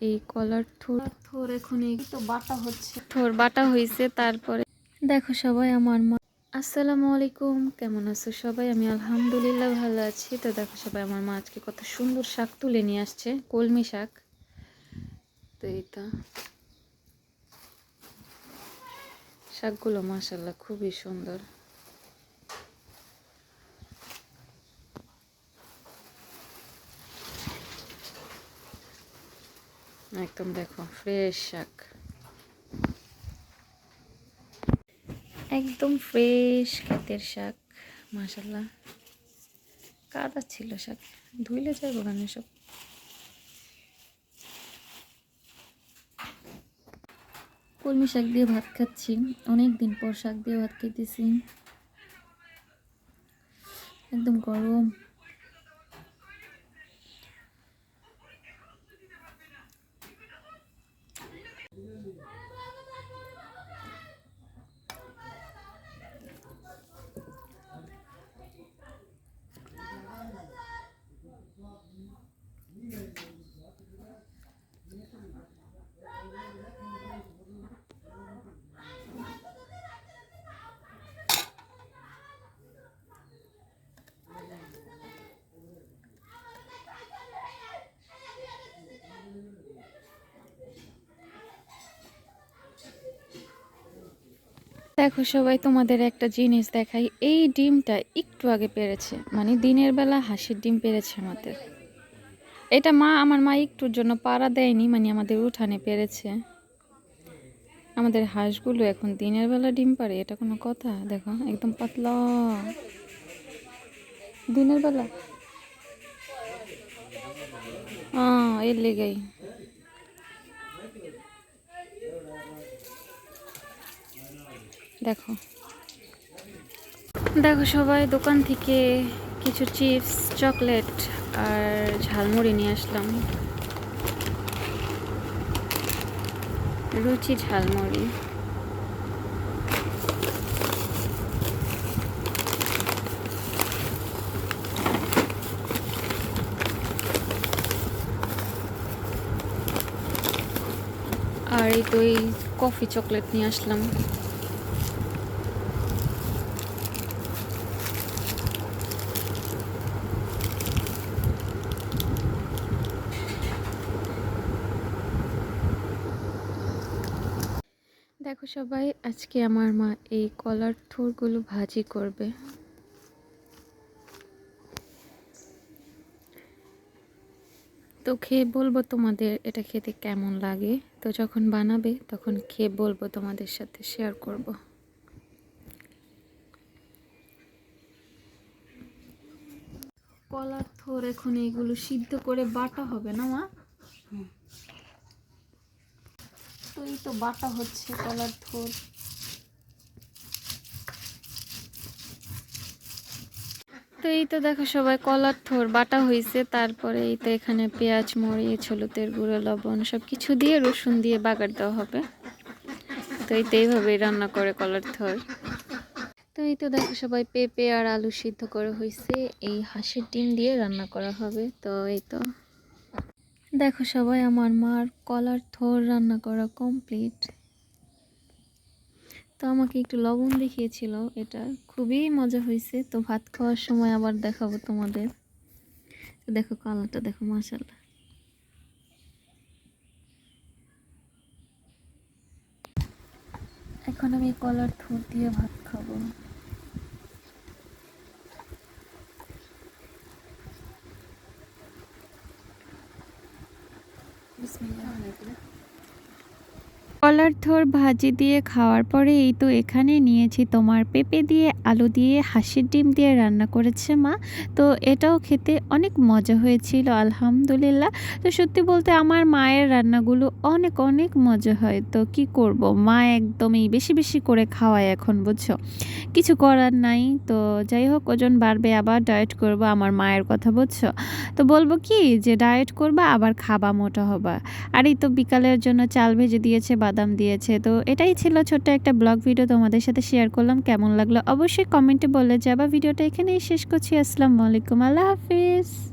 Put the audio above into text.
এই কলার থোর। থোর এখন এই তো বাটা হচ্ছে। থোর বাটা হয়েছে তারপরে দেখো সবাই আমার মা। আসসালামু আলাইকুম কেমন আছো সবাই? আমি আলহামদুলিল্লাহ ভালো আছি। তো দেখো সবাই আমার মা আজকে কত সুন্দর শাক তুলে নিয়ে আসছে কলমি শাক। তো এই তো শাকগুলো মাসাল্লাহ খুবই সুন্দর। একদম দেখো ফ্রেশ শাক। একদম ফ্রেশ ক্ষেতের শাক মাসাল্লাহ কাদা ছিল শাক, ধুইলে যায় ওখানে সব কলমি শাক দিয়ে ভাত খাচ্ছি অনেক দিন পর শাক দিয়ে ভাত খেতেছি একদম গরম। দেখো সবাই, তোমাদের একটা জিনিস দেখাই। এই ডিমটা একটু আগে পেরেছে মানে দিনের বেলা হাঁসের ডিম পেরেছে আমাদের। এটা মা, আমার মা একটুর জন্য পাড়া দেয়নি মানে আমাদের উঠানে পেরেছে। আমাদের হাঁসগুলো এখন দিনের বেলা ডিম পারে এটা কোনো কথা? দেখো, একদম পাতলা। দিনের বেলা? এর লেগেই। দেখো। দেখো সবাই, দোকান থেকে কিছু চিপস, চকলেট আর ঝালমুড়ি নিয়ে আসলাম। রুচি ঝালমুড়ি। আর এই তো এই কফি চকলেট নিয়ে আসলাম। দেখো সবাই, আজকে আমার মা এই কলার থোরগুলো ভাজি করবে। তো খেয়ে বলব তোমাদের এটা খেতে কেমন লাগে? তো যখন বানাবে তখন খেয়ে বলব তোমাদের সাথে শেয়ার করব। কলার থোর এখন এইগুলো সিদ্ধ করে বাটা হবে না মা? এই তো বাটা হচ্ছে, কলার থোর তো এই তো দেখো সবাই, কলার থোর বাটা হয়েছে তারপরে এই তো এখানে পেঁয়াজ, মরিচ, হলুদের গুঁড়ো, লবণ সব কিছু দিয়ে রসুন দিয়ে বাগার দেওয়া হবে। তো এই তো এইভাবেই রান্না করে কলার থোর তো এই তো দেখো সবাই, পেঁপে আর আলু সিদ্ধ করে হয়েছে এই হাঁসের ডিম দিয়ে রান্না করা হবে। তো এই তো দেখো সবাই, আমার মার কলার থোর রান্না করা কমপ্লিট তো আমাকে একটু লবণ দেখিয়েছিল, এটা খুবই মজা হয়েছে। তো ভাত খাওয়ার সময় আবার দেখাবো তোমাদের। দেখো কালারটা, দেখো মাসাল্লাহ এখন আমি কলার থোর দিয়ে ভাত খাব। Bismillahirrahmanirrahim. কলার থোর ভাজি দিয়ে খাওয়ার পরে এই তো এখানে নিয়েছি তোমার পেঁপে দিয়ে, আলু দিয়ে, হাঁসের ডিম দিয়ে রান্না করেছে মা। তো এটাও খেতে অনেক মজা হয়েছিল, আলহামদুলিল্লাহ। তো সত্যি বলতে আমার মায়ের রান্নাগুলো অনেক অনেক মজা হয়। তো কি করব? মা একদমই বেশি বেশি করে খাওয়ায় এখন, বুঝছ? কিছু করার নাই। তো যাই হোক, ওজন বাড়বে, আবার ডায়েট করব আমার মায়ের কথা, বুঝছ? তো বলব কি যে ডায়েট করবা, আবার খাবা মোটা হবা। আর এই তো বিকালের জন্য চাল ভেজে দিয়েছে বাদাম দিয়েছে। তো এটাই ছিল ছোট্ট একটা ব্লগ ভিডিও তোমাদের সাথে শেয়ার করলাম। কেমন লাগল অবশ্যই কমেন্টে বলে যাবা। ভিডিওটা এখানেই শেষ করছি। আসসালামু আলাইকুম। আল্লাহ হাফিজ।